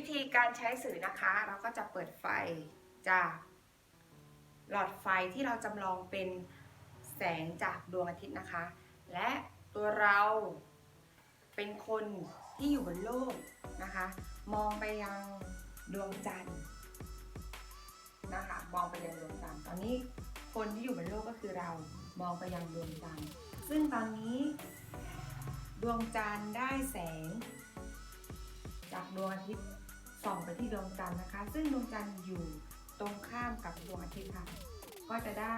ิธีการใช้สื่อนะคะ เราก็จะเปิดไฟจากหลอดไฟที่เราจำลองเป็นแสงจากดวงอาทิตย์นะคะ และตัวเราเป็นคนที่อยู่บนโลกนะคะ มองไปยังดวงจันทร์นะคะ มองไปยังดวงจันทร์ตอนนี้คนที่อยู่บนโลกก็คือเรามองไปยังดวงจันทร์ซึ่งตอนนี้ ดวงจันทร์ได้แสง จากดวงอาทิตย์ ส่องไปที่ดวงจันทร์นะคะ ซึ่งดวงจันทร์อยู่ตรงข้ามกับดวงอาทิตย์ค่ะ ก็จะได้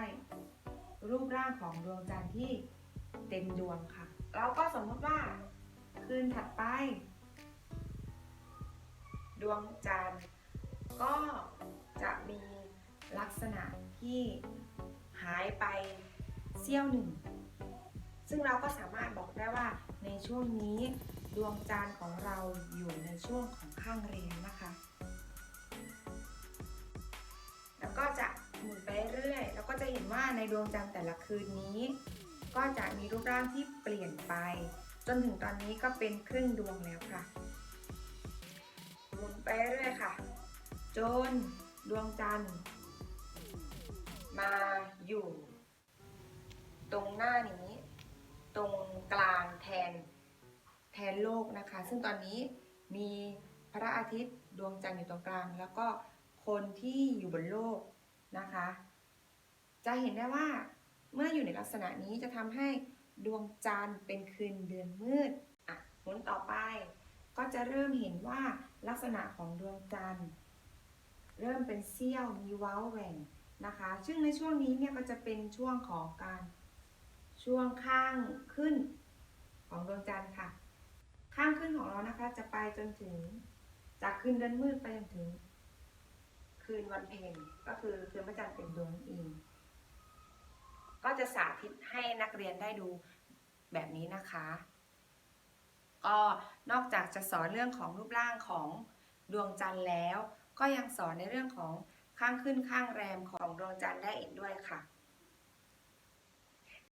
รูปร่างของดวงจันทร์ที่เต็มดวงค่ะ เราก็สมมติว่าคืนถัดไป ดวงจันทร์ก็จะมีลักษณะที่หายไปเสี้ยวหนึ่ง ซึ่งเราก็สามารถบอกได้ว่าในช่วงนี้ดวงจันทร์ของเราอยู่ในช่วงของข้างเรียนนะคะ แล้วก็จะหมุนไปเรื่อยแล้วก็จะเห็นว่าในดวงจันทร์แต่ละคืนนี้ ก็จะมีรูปร่างที่เปลี่ยนไป จนถึงตอนนี้ก็เป็นครึ่งดวงแล้วค่ะ หมุนไปเรื่อยค่ะ จนดวงจันทร์มาอยู่ ตรงหน้านี้ ตรงกลางแทนแทนโลกนะคะ ซึ่งตอนนี้มีพระอาทิตย์ดวงจันทร์อยู่ตรงกลาง แล้วก็คนที่อยู่บนโลกนะคะ จะเห็นได้ว่าเมื่ออยู่ในลักษณะนี้จะทำให้ดวงจันทร์เป็นคืนเดือนมืดอะหมุนต่อไป ก็จะเริ่มเห็นว่าลักษณะของดวงจันทร์ เริ่มเป็นเสี้ยวมีเว้าแหว่งนะคะ ซึ่งในช่วงนี้เนี่ยก็จะเป็นช่วงของการ ช่วงข้างขึ้นของดวงจันทร์ค่ะ ข้างขึ้นของเรานะคะ จะไปจนถึงจากคืนเดือนมืดไปจนถึง คืนวันเพ็ญก็คือคืนพระจันทร์เต็มดวงเองก็จะสาธิตให้นักเรียนได้ดูแบบนี้นะคะ ก็นอกจากจะสอนเรื่องของรูปร่างของดวงจันทร์แล้ว ก็ยังสอนในเรื่องของข้างขึ้นข้างแรมของดวงจันทร์ได้อีกด้วยค่ะ